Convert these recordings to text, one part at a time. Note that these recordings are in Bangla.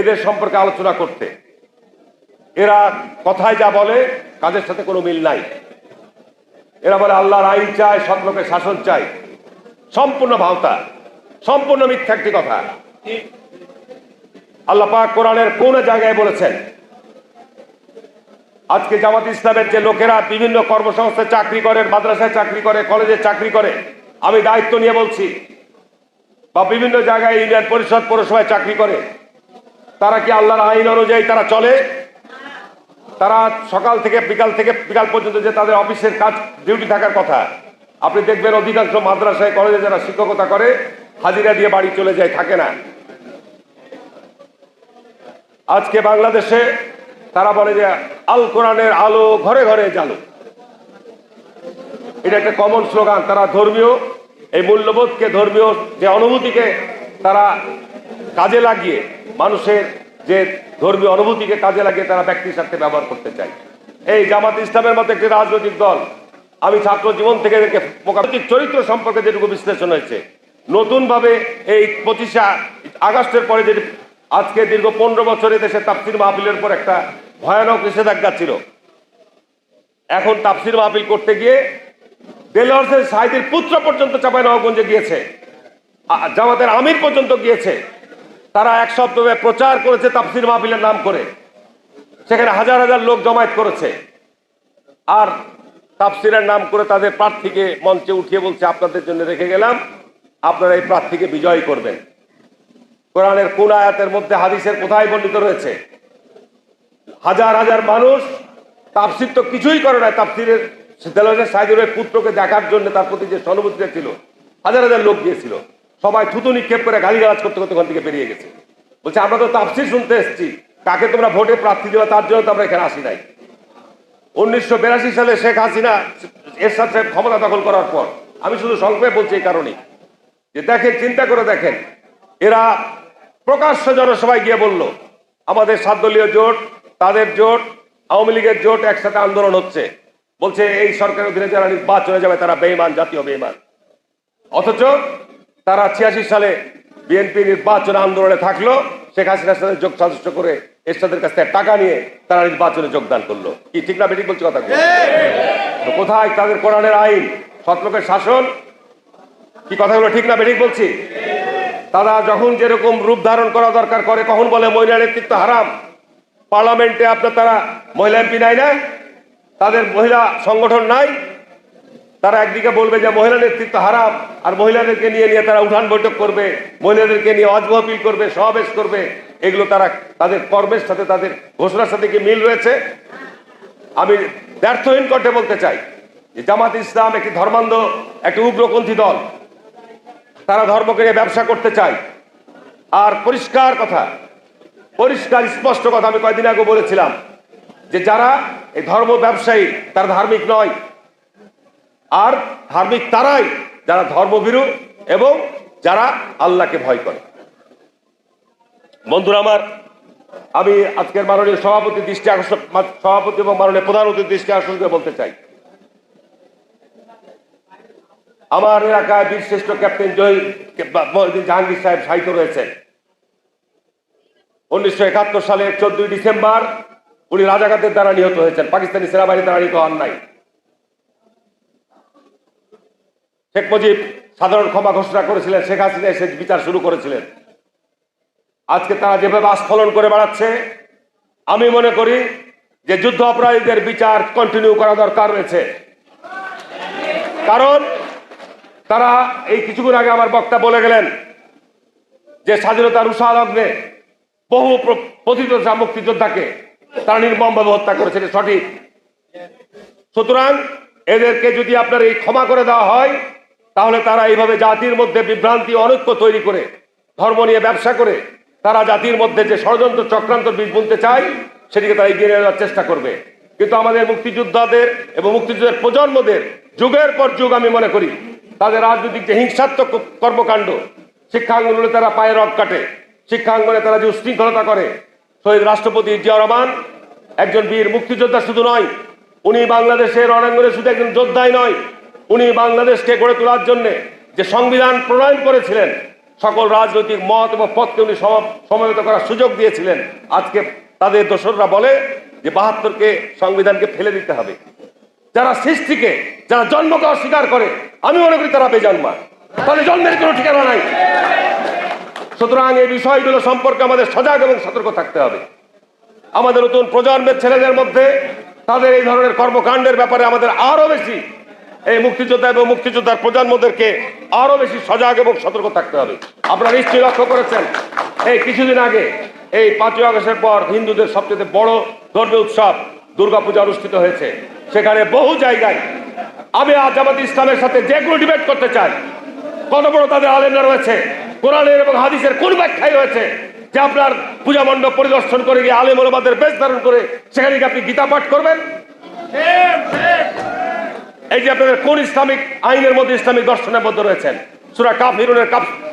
এদের সম্পর্কে আলোচনা করতে। এরা কথায় যা বলে কাজের সাথে কোনো মিল নাই। এরা বলে আল্লাহর আইন চায় সব লোকের শাসন চাই সম্পূর্ণ ভাওতা, সম্পূর্ণ মিথ্যা একটি কথা। আল্লাহ পাক কোরআনের কোন জায়গায় বলেছেন, আজকে জামাত ইসলামের যে লোকেরা বিভিন্ন কর্মসংস্থায় চাকরি করে, মাদ্রাসায় চাকরি করে, কলেজে চাকরি করে, আমি দায়িত্ব নিয়ে বলছি, বা বিভিন্ন জায়গায় ইউনিয়ন পরিষদ পৌরসভায় চাকরি করে তারা কি আল্লাহর আইন অনুযায়ী তারা চলে? তারা সকাল থেকে বিকাল থেকে বিকাল পর্যন্ত যে তাদের অফিসের কাজ, ডিউটি থাকার কথা, আপনি দেখবেন অধিকাংশ মাদ্রাসায়, কলেজে যারা শিক্ষকতা করে, হাজিরা দিয়ে বাড়ি চলে যায়, থাকে না। আজকে বাংলাদেশে তারা বলে যে, আল কোরআনের আলো ঘরে ঘরে জালো এটা একটা কমন স্লোগান তারা ধর্মীয়, এই মূল্যবোধকে, ধর্মীয় যে অনুভূতিকে তারা কাজে লাগিয়ে মানুষের যে ধর্মীয় অনুভূতিকে কাজে লাগিয়ে তারা ব্যক্তির সাথে ব্যবহার করতে চায়। এই জামাত ইসলামের মতো একটি রাজনৈতিক দল, আমি ছাত্র জীবন থেকে চরিত্র সম্পর্কে যেটুকু বিশ্লেষণ হয়েছে, নতুনভাবে এই পঁচিশে আগস্টের পরে যে আজকে দীর্ঘ পনেরো বছরে দেশে তাফসির মাহফিলের পর একটা ভয়ানক নিষেধাজ্ঞা ছিল। এখন তাফসির মাহফিল করতে গিয়ে দেলোয়ার সাহিদের পুত্র পর্যন্ত চাপাই নবাবগঞ্জে গিয়েছে জামাতের আমির পর্যন্ত গিয়েছে। তারা এক সপ্তাহে প্রচার করেছে তাফসির মাহফিলের নাম করে। সেখানে হাজার হাজার লোক জমায়েত করেছে। আর তাফসিরের নাম করে তাদের প্রার্থীকে মঞ্চে উঠিয়ে বলছে, আপনাদের জন্য রেখে গেলাম। আপনারা এই প্রার্থীকে বিজয় করবেন। কোরআনের কোন আয়াতের মধ্যে হাদিসের কোথায় বর্ণিত রয়েছে? হাজার হাজার মানুষ তাফসির তো কিছুই করে না তাফসিরের সাইদুরের পুত্রকে দেখার জন্য তার প্রতি যে সহানুভূতিটা ছিল, হাজার হাজার লোক গিয়েছিল। সবাই থুতু নিক্ষেপ করে গালিগালাজ করতে করতে ওখান থেকে বেরিয়ে গেছে। বলছে, আমরা তো তাপসি শুনতে এসেছি। কাকে তোমরা ভোটে প্রার্থী দেবে তার জন্য তো আমরা এখানে আসি নাই। উনিশশো বিরাশি সালে শেখ হাসিনা এর সাথে ক্ষমতা দখল করার পর, আমি শুধু সংক্ষেপে বলছি এই কারণেই, যে দেখেন, চিন্তা করে দেখেন, এরা প্রকাশ্য জনসভায় গিয়ে বলল, আমাদের সাতদলীয় জোট, তাদের জোট, আওয়ামী লীগের জোট একসাথে আন্দোলন হচ্ছে। বলছে, এই সরকারের অধীনে যারা নির্বাচনে যাবে তারা বেইমান জাতীয় বেইমান অথচ তারা ছিয়াশি সালে বিএনপি নির্বাচন আন্দোলনে থাকল, শেখ হাসিনার সাথে যোগ সাদস্য করে এরশাদের কাছ থেকে টাকা নিয়ে তারা নির্বাচনে যোগদান করল। কি ঠিক না বেঠিক বলছে কথা তো কোথায় তাদের কোরআনের আইন? সৎলোকের শাসন? কি কথাগুলো ঠিক না বেঠিক বলছি? তারা যখন যেরকম রূপ ধারণ করা দরকার করে, কখন বলে মহিলা নেতৃত্ব হারাম? পার্লামেন্টে আপনার তারা মহিলা এমপি নাই না? তাদের মহিলা সংগঠন নাই? তারা একদিকে বলবে যে মহিলা নেতৃত্ব হারাম, আর মহিলাদেরকে নিয়ে নিয়ে তারা উঠান বৈঠক করবে, মহিলাদেরকে নিয়ে অজমহপিল করবে, সমাবেশ করবে, এগুলো তারা তাদের কর্মের সাথে, তাদের ঘোষণার সাথে কি মিল রয়েছে? আমি ব্যর্থহীন কণ্ঠে বলতে চাই যে জামাত ইসলাম একটি ধর্মান্ধ, একটি উগ্রপন্থী দল। তারা ধর্মকে নিয়ে ব্যবসা করতে চায়। আর পরিষ্কার কথা, পরিষ্কার স্পষ্ট কথা আমি কয়েকদিন আগে বলেছিলাম যে যারা এই ধর্ম ব্যবসায়ী, তারা ধার্মিক নয়। আর ধার্মিক তারাই যারা ধর্মভীরু এবং যারা আল্লাহকে ভয় করে। বন্ধুরা আমার, আমি আজকের মাননীয় সভাপতি দৃষ্টি আকর্ষণ সভাপতি এবং মাননীয় প্রধান অতিথি দৃষ্টি আকর্ষণ করে বলতে চাই। আমার এলাকায় বীরশ্রেষ্ঠ ক্যাপ্টেন জহির জাহাঙ্গীর সাহেব সাহিত্য রয়েছেন। উনিশশো একাত্তর সালের চোদ্দই ডিসেম্বর উনি রাজাঘাতের দ্বারা নিহত হয়েছেন, পাকিস্তানি সেনাবাহিনীর দ্বারা নিহত হন নাই। শেখ মুজিব সাধারণ ক্ষমা ঘোষণা করেছিলেন, শেখ হাসিনা এসে বিচার শুরু করেছিলেন। আজকে তারা যেভাবে আস্ফলন করে বেড়াচ্ছে, আমি মনে করি যে যুদ্ধ অপরাধীদের বিচার কন্টিনিউ করা দরকার রয়েছে। কারণ তারা এই কিছুক্ষণ আগে আমার বক্তা বলে গেলেন যে স্বাধীনতার উষা লগ্নে বহু প্রথিতযশা মুক্তিযোদ্ধাকে তারা নির্মমভাবে হত্যা করেছে সঠিক। সুতরাং এদেরকে যদি আপনার এই ক্ষমা করে দেওয়া হয় তাহলে তারা এইভাবে জাতির মধ্যে বিভ্রান্তি, অনৈক্য তৈরি করে, ধর্ম নিয়ে ব্যবসা করে, তারা জাতির মধ্যে যে ষড়যন্ত্র চক্রান্ত বীজ বুনতে চায়, সেটিকে তারা এগিয়ে নেওয়ার চেষ্টা করবে। কিন্তু আমাদের মুক্তিযোদ্ধাদের এবং মুক্তিযুদ্ধের প্রজন্মদের যুগের পর যুগ আমি মনে করি, তাদের রাজনৈতিক যে হিংসাত্মক কর্মকাণ্ড শিক্ষাঙ্গনে তারা পায়ে রগ কাটে শিক্ষাঙ্গনে তারা যে উশৃঙ্খলতা করে। শহীদ রাষ্ট্রপতি জিয়া রহমান, একজন বীর মুক্তিযোদ্ধা শুধু নয়, উনি বাংলাদেশের রণাঙ্গনে শুধু একজন যোদ্ধাই নয় উনি বাংলাদেশকে গড়ে তোলার জন্য যে সংবিধান প্রণয়ন করেছিলেন, সকল রাজনৈতিক মত এবং পথকে উনি সম- সমবেত করার সুযোগ দিয়েছিলেন। আজকে তাদের দোসররা বলে যে বাহাত্তরকে সংবিধানকে ফেলে দিতে হবে। যারা সৃষ্টিকে, যারা জন্মকে অস্বীকার করে, আমি মনে করি তারা বেজন্মা। তাদের জন্মের কোনো ঠিকানা নাই। সুতরাং এই বিষয়গুলো সম্পর্কে আমাদের সজাগ এবং সতর্ক থাকতে হবে। আমাদের নতুন প্রজন্মের ছেলেদের মধ্যে তাদের এই ধরনের কর্মকাণ্ডের ব্যাপারে আমাদের আরও বেশি এই মুক্তিযোদ্ধা এবং মুক্তিযোদ্ধার প্রজন্মদেরকে আরও বেশি সজাগ এবং সতর্ক থাকতে হবে। আপনারা নিশ্চয়ই লক্ষ্য করেছেন, এই কিছুদিন আগে, এই পাঁচই আগস্টের পর হিন্দুদের সবচেয়ে বড় ধর্মীয় উৎসব দুর্গাপূজা অনুষ্ঠিত হয়েছে। সেখানে বহু জায়গায় আমি জামাত ইসলামের সাথে যেগুলো ডিবেট করতে চাই, কত বড় তাদের আলেমরা রয়েছে, কোরআনের এবং হাদিসের কোন ব্যাখ্যায় রয়েছে, যে আপনার পূজা মণ্ডপ পরিদর্শন করে গিয়ে আলেম ওলামাদের বেশ ধারণ করে সেখানে গিয়ে আপনি গীতা পাঠ করবেন? এই যে আপনাদের কোন ইসলামিক আইনের মধ্যে ইসলামিক দর্শনের মধ্যে রয়েছেন? সুরা কাপ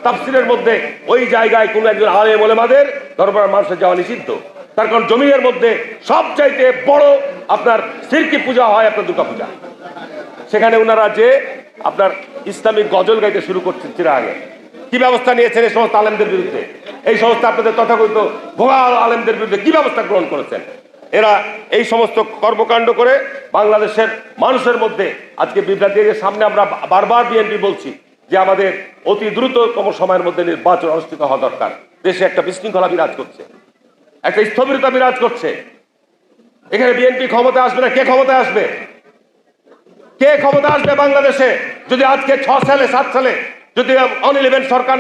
তাফসিরের মধ্যে ওই জায়গায় কোন একজন আলেম ওলেমাদের দরবার মানুষের যাওয়া নিষিদ্ধ। তার কারণ জমিনের মধ্যে সবচাইতে বড় আপনার সিরকি পূজা হয় আপনার দুর্গা পূজা। সেখানে ওনারা যে আপনার ইসলামিক গজল গাইতে শুরু করছেন চিরা আগে। কি ব্যবস্থা নিয়েছেন এই সমস্ত আলেমদের বিরুদ্ধে? এই সমস্ত আপনাদের তথাকথিত ভোগা আলেমদের বিরুদ্ধে কি ব্যবস্থা গ্রহণ করেছেন? এরা এই সমস্ত কর্মকাণ্ড করে বাংলাদেশের মানুষের মধ্যে আজকে বিভ্রান্তির সামনে আমরা বারবার বিএনপি বলছি যে আমাদের অতি দ্রুততম সময়ের মধ্যে নির্বাচন অনুষ্ঠিত হওয়া দরকার। দেশে একটা বিশৃঙ্খলা বিরাজ করছে। একটা স্থবিরতা বিরাজ করছে। এখানে বিএনপি ক্ষমতা আসবে না? কে ক্ষমতায় আসবে? কে ক্ষমতা আসবে বাংলাদেশে? যদি আজকে ছ সালে, সাত সালে যদি অন ইলেভেন সরকার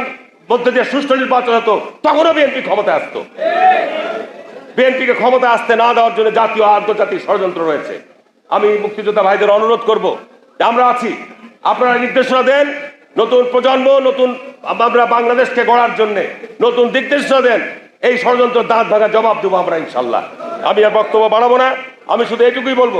মধ্যে দিয়ে সুষ্ঠু নির্বাচন হতো, তখনও বিএনপি ক্ষমতায় আসতো। বিএনপিকে ক্ষমতা আসতে না দেওয়ার জন্য জাতীয় আন্তর্জাতিক ষড়যন্ত্র রয়েছে। আমি মুক্তিযোদ্ধা ভাইদের অনুরোধ করব আমরা আছি। আপনারা নির্দেশনা দেন নতুন প্রজন্ম, নতুন আমরা বাংলাদেশকে গড়ার জন্য নতুন নির্দেশনা দেন। এই ষড়যন্ত্র দাঁত ভাঙা জবাব দেবো আমরা ইনশাল্লাহ। আমি আর বক্তব্য বাড়াবো না। আমি শুধু এটুকুই বলব